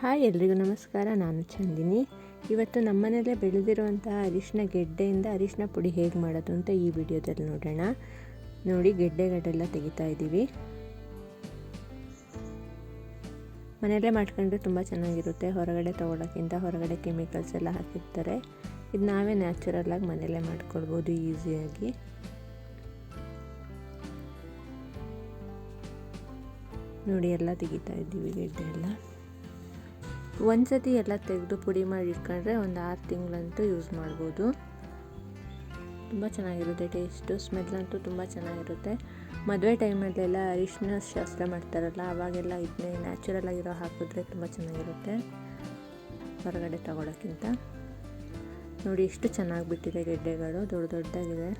Hi ಎಲ್ರಿಗೂ ನಮಸ್ಕಾರ, ನಾನು ಚಂದಿನಿ. ಇವತ್ತು ನಮ್ಮನೇಲೆ ಬೆಳೆದಿರುವಂತಹ ಅರಿಶಿನ ಗೆಡ್ಡೆಯಿಂದ ಅರಿಶಿನ ಪುಡಿ ಹೇಗೆ ಮಾಡೋದು ಅಂತ ಈ ವಿಡಿಯೋದಲ್ಲಿ ನೋಡೋಣ. ನೋಡಿ ಗೆಡ್ಡೆಗಳೆಲ್ಲ ತೆಗಿತಾ ಇದ್ದೀವಿ. ಮನೆಯಲ್ಲೇ ಮಾಡ್ಕೊಂಡ್ರೆ ತುಂಬ ಚೆನ್ನಾಗಿರುತ್ತೆ. ಹೊರಗಡೆ ತೊಗೊಳೋಕ್ಕಿಂತ ಹೊರಗಡೆ ಕೆಮಿಕಲ್ಸ್ ಎಲ್ಲ ಹಾಕಿರ್ತಾರೆ. ಇದು ನಾವೇ ನ್ಯಾಚುರಲಾಗಿ ಮನೆಯಲ್ಲೇ ಮಾಡ್ಕೊಳ್ಬೋದು, ಈಸಿಯಾಗಿ. ನೋಡಿ, ಎಲ್ಲ ತೆಗಿತಾ ಇದ್ದೀವಿ ಗೆಡ್ಡೆ ಎಲ್ಲ. ಒಂದು ಸತಿ ಎಲ್ಲ ತೆಗೆದು ಪುಡಿ ಮಾಡಿ ಇಟ್ಕೊಂಡ್ರೆ ಒಂದು ಆರು ತಿಂಗಳಂತೂ ಯೂಸ್ ಮಾಡ್ಬೋದು. ತುಂಬ ಚೆನ್ನಾಗಿರುತ್ತೆ, ಟೇಸ್ಟು, ಸ್ಮೆಲ್ಲಂತೂ ತುಂಬ ಚೆನ್ನಾಗಿರುತ್ತೆ. ಮದುವೆ ಟೈಮಲ್ಲೆಲ್ಲ ಅರಿಶಿನ ಶಾಸ್ತ್ರ ಮಾಡ್ತಾರಲ್ಲ, ಅವಾಗೆಲ್ಲ ಇದನ್ನೇ ನ್ಯಾಚುರಲ್ ಆಗಿರೋ ಹಾಕಿದ್ರೆ ತುಂಬ ಚೆನ್ನಾಗಿರುತ್ತೆ. ಹೊರಗಡೆ ತಗೊಳ್ಳೋಕ್ಕಿಂತ ನೋಡಿ, ಎಷ್ಟು ಚೆನ್ನಾಗಿ ಬಿಟ್ಟಿದೆ ಗೆಡ್ಡೆಗಳು, ದೊಡ್ಡ ದೊಡ್ಡದಾಗಿದೆ.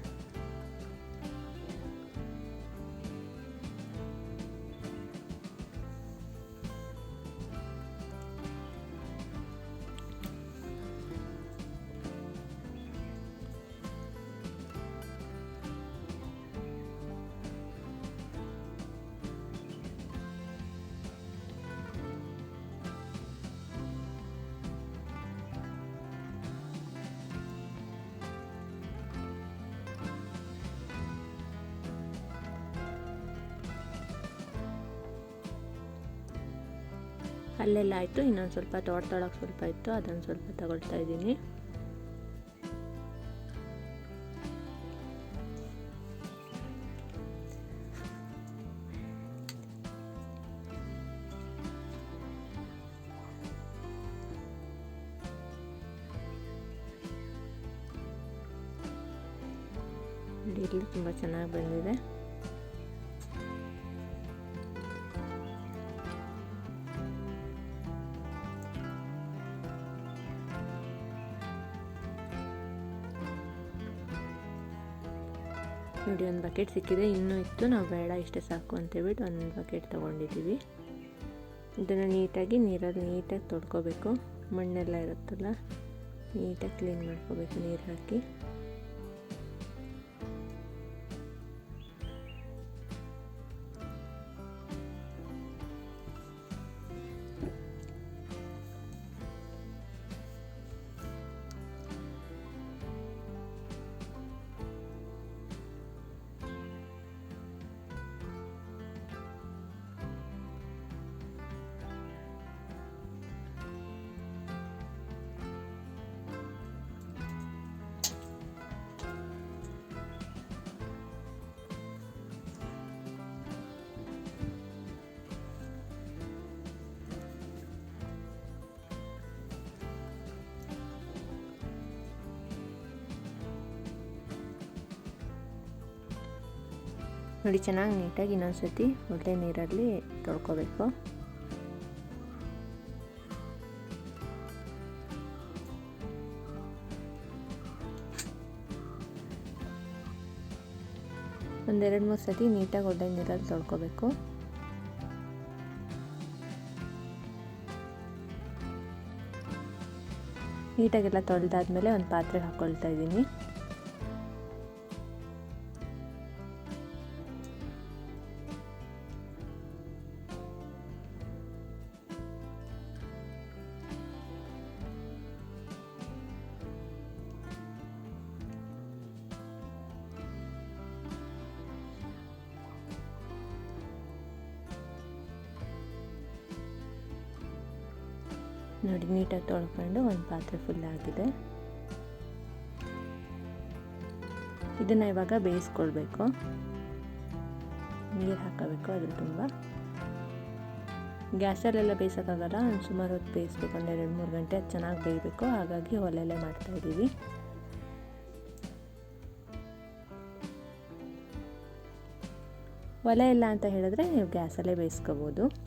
ಅಲ್ಲೆಲ್ಲ ಆಯಿತು, ಇನ್ನೊಂದು ಸ್ವಲ್ಪ ತೋಟದೊಳಗೆ ಸ್ವಲ್ಪ ಇತ್ತು, ಅದನ್ನು ಸ್ವಲ್ಪ ತಗೊಳ್ತಾ ಇದ್ದೀನಿ. ಇಲ್ಲಿ ತುಂಬ ಚೆನ್ನಾಗಿ ಬಂದಿದೆ. ನೋಡಿ ಒಂದು ಬಕೆಟ್ ಸಿಕ್ಕಿದೆ. ಇನ್ನೂ ಇತ್ತು. ನಾವು ಬೇಡ, ಇಷ್ಟೇ ಸಾಕು ಅಂತೇಳ್ಬಿಟ್ಟು ಒಂದು ಬಕೆಟ್ ತೊಗೊಂಡಿದ್ದೀವಿ. ಇದನ್ನು ನೀಟಾಗಿ ನೀರಲ್ಲಿ ನೀಟಾಗಿ ತೊಳ್ಕೊಬೇಕು. ಮಣ್ಣೆಲ್ಲ ಇರುತ್ತಲ್ಲ, ನೀಟಾಗಿ ಕ್ಲೀನ್ ಮಾಡ್ಕೋಬೇಕು ನೀರು ಹಾಕಿ. ನೋಡಿ, ಚೆನ್ನಾಗಿ ನೀಟಾಗಿ ಇನ್ನೊಂದು ಸತಿ ಒಳ್ಳೆ ನೀರಲ್ಲಿ ತೊಳ್ಕೊಬೇಕು. ಒಂದೆರಡು ಮೂರು ಸತಿ ನೀಟಾಗಿ ಒಳ್ಳೆ ನೀರಲ್ಲಿ ತೊಳ್ಕೊಬೇಕು. ನೀಟಾಗೆಲ್ಲ ತೊಳೆದಾದ್ಮೇಲೆ ಒಂದು ಪಾತ್ರೆಗೆ ಹಾಕ್ಕೊಳ್ತಾ ಇದ್ದೀನಿ. ನೋಡಿ, ನೀಟಾಗಿ ತೊಳ್ಕೊಂಡು ಒಂದು ಪಾತ್ರೆ ಫುಲ್ ಆಗಿದೆ. ಇದನ್ನು ಇವಾಗ ಬೇಯಿಸ್ಕೊಳ್ಬೇಕು. ನೀರು ಹಾಕಬೇಕು ಅದ್ರ ತುಂಬ. ಗ್ಯಾಸಲ್ಲೆಲ್ಲ ಬೇಯಿಸೋಕ್ಕಾಗಲ್ಲ ಒಂದು ಸುಮಾರು ಹೊತ್ತು ಬೇಯಿಸ್ಬೇಕು, ಒಂದು ಎರಡು ಮೂರು ಗಂಟೆ ಚೆನ್ನಾಗಿ ಬೇಯಬೇಕು. ಹಾಗಾಗಿ ಒಲೆಯಲ್ಲೇ ಮಾಡ್ತಾಯಿದ್ದೀವಿ ಒಲೆ ಇಲ್ಲ ಅಂತ ಹೇಳಿದ್ರೆ ನೀವು ಗ್ಯಾಸಲ್ಲೇ ಬೇಯಿಸ್ಕೋಬೋದು.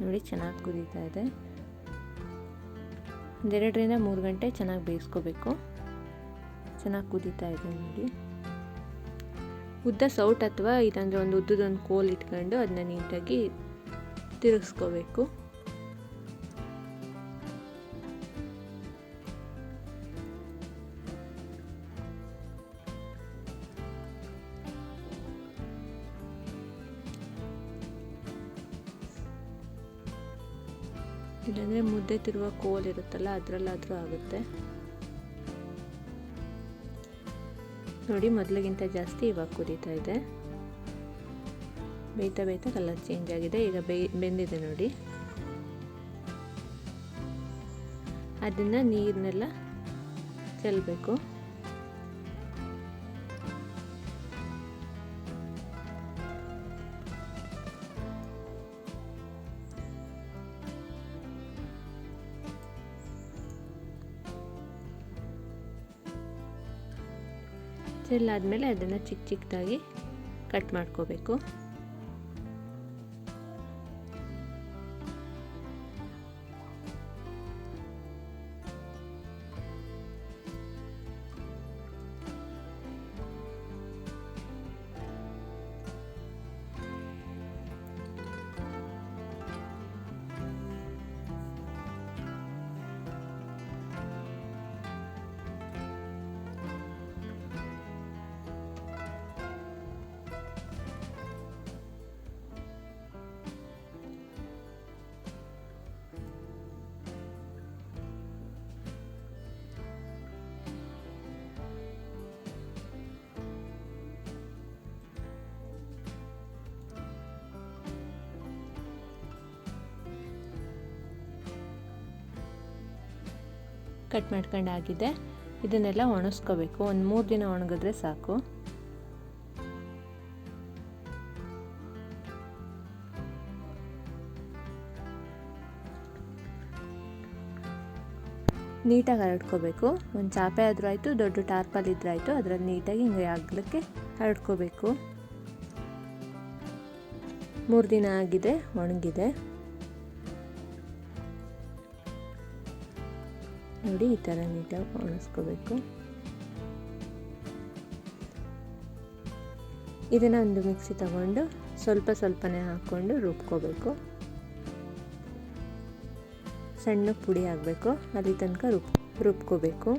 ನೋಡಿ, ಚೆನ್ನಾಗಿ ಕುದೀತಾ ಇದೆ. ಒಂದೆರಡರಿಂದ ಮೂರು ಗಂಟೆ ಚೆನ್ನಾಗಿ ಬೇಯಿಸ್ಕೋಬೇಕು. ಚೆನ್ನಾಗಿ ಕುದೀತಾ ಇದೆ ನೋಡಿ. ಉದ್ದ ಸೌಟ್ ಅಥವಾ ಇಲ್ಲಾಂದರೆ ಒಂದು ಉದ್ದದೊಂದು ಕೋಲ್ ಇಟ್ಕೊಂಡು ಅದನ್ನ ನೀಟಾಗಿ ತಿರುಗಿಸ್ಕೋಬೇಕು. ಇಲ್ಲಾಂದರೆ ಮುದ್ದೆ ತಿರುವ ಕೋಲ್ ಇರುತ್ತಲ್ಲ, ಅದರಲ್ಲಾದರೂ ಆಗುತ್ತೆ. ನೋಡಿ, ಮೊದಲಿಗಿಂತ ಜಾಸ್ತಿ ಇವಾಗ ಕುದೀತಾ ಇದೆ. ಬೇಯ್ತಾ ಬೇಯ್ತಾ ಕಲರ್ ಚೇಂಜ್ ಆಗಿದೆ. ಈಗ ಬೆಂದಿದೆ ನೋಡಿ. ಅದನ್ನು ನೀರನ್ನೆಲ್ಲ ಚೆಲ್ಲಬೇಕು ಚೆಲ್ಲಾದಮೇಲೆ ಅದನ್ನು ಚಿಕ್ಕ ಚಿಕ್ಕದಾಗಿ ಕಟ್ ಮಾಡ್ಕೋಬೇಕು. ಕಟ್ ಮಾಡ್ಕೊಂಡು ಆಗಿದೆ ಇದನ್ನೆಲ್ಲ ಒಣಗಿಸ್ಕೋಬೇಕು ಒಂದು ಮೂರು ದಿನ ಒಣಗಿದ್ರೆ ಸಾಕು. ನೀಟಾಗಿ ಹರಡ್ಕೋಬೇಕು. ಒಂದು ಚಾಪೆ ಆದರೂ ಆಯಿತು, ದೊಡ್ಡ ಟಾರ್ಪಲ್ ಇದ್ರಾಯಿತು ಅದರಲ್ಲಿ ನೀಟಾಗಿ ಹಿಂಗೆ ಆಗಲಿಕ್ಕೆ ಹರಡ್ಕೋಬೇಕು. ಮೂರು ದಿನ ಆಗಿದೆ, ಒಣಗಿದೆ. ನೋಡಿ ಈ ಥರ ನೀಟಾಗಿ ಒಣಗಿಸ್ಕೋಬೇಕು ಇದನ್ನು ಒಂದು ಮಿಕ್ಸಿ ತಗೊಂಡು ಸ್ವಲ್ಪ ಸ್ವಲ್ಪನೇ ಹಾಕ್ಕೊಂಡು ರುಬ್ಕೋಬೇಕು. ಸಣ್ಣ ಪುಡಿ ಆಗಬೇಕು, ಅಲ್ಲಿ ತನಕ ರುಬ್, ರುಬ್ಕೋಬೇಕು.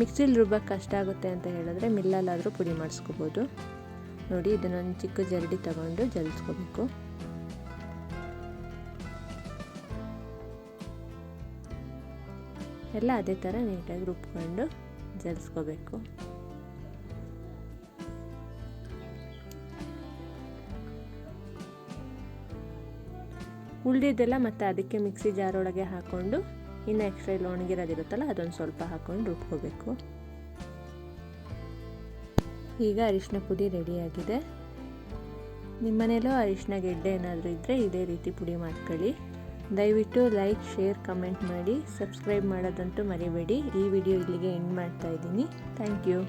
ಮಿಕ್ಸಿಲಿ ರುಬ್ಬಕ್ಕೆ ಕಷ್ಟ ಆಗುತ್ತೆ ಅಂತ ಹೇಳಿದ್ರೆ ಮಿಲ್ಲಲ್ಲಾದರೂ ಪುಡಿ ಮಾಡಿಸ್ಕೋಬೋದು. ನೋಡಿ, ಇದನ್ನೊಂದು ಚಿಕ್ಕ ಜರಡಿ ತಗೊಂಡು ಜಲಿಸ್ಕೋಬೇಕು. ಎಲ್ಲ ಅದೇ ಥರ ನೀಟಾಗಿ ರುಬ್ಕೊಂಡು ಜಲಿಸ್ಕೋಬೇಕು. ಉಳಿದಿದ್ದೆಲ್ಲ ಮತ್ತೆ ಅದಕ್ಕೆ ಮಿಕ್ಸಿ ಜಾರ್ ಒಳಗೆ ಹಾಕ್ಕೊಂಡು ಇನ್ನು ಎಕ್ಸ್ಟ್ರಾ ಇಲ್ಲಿ ಒಣಗಿರೋದಿರುತ್ತಲ್ಲ, ಅದೊಂದು ಸ್ವಲ್ಪ ಹಾಕ್ಕೊಂಡು ರುಬ್ಕೋಬೇಕು. ಈಗ ಅರಿಶಿನ ಪುಡಿ ರೆಡಿಯಾಗಿದೆ. ನಿಮ್ಮನೇಲೂ ಅರಿಶಿನ ಗೆಡ್ಡೆ ಏನಾದರೂ ಇದ್ದರೆ ಇದೇ ರೀತಿ ಪುಡಿ ಮಾಡ್ಕೊಳ್ಳಿ. ದಯವಿಟ್ಟು ಲೈಕ್, ಶೇರ್, ಕಮೆಂಟ್ ಮಾಡಿ. ಸಬ್ಸ್ಕ್ರೈಬ್ ಮಾಡೋದಂತೂ ಮರಿಬೇಡಿ. ಈ ವಿಡಿಯೋ ಇಲ್ಲಿಗೆ ಎಂಡ್ ಮಾಡ್ತಾ ಇದ್ದೀನಿ. Thank you.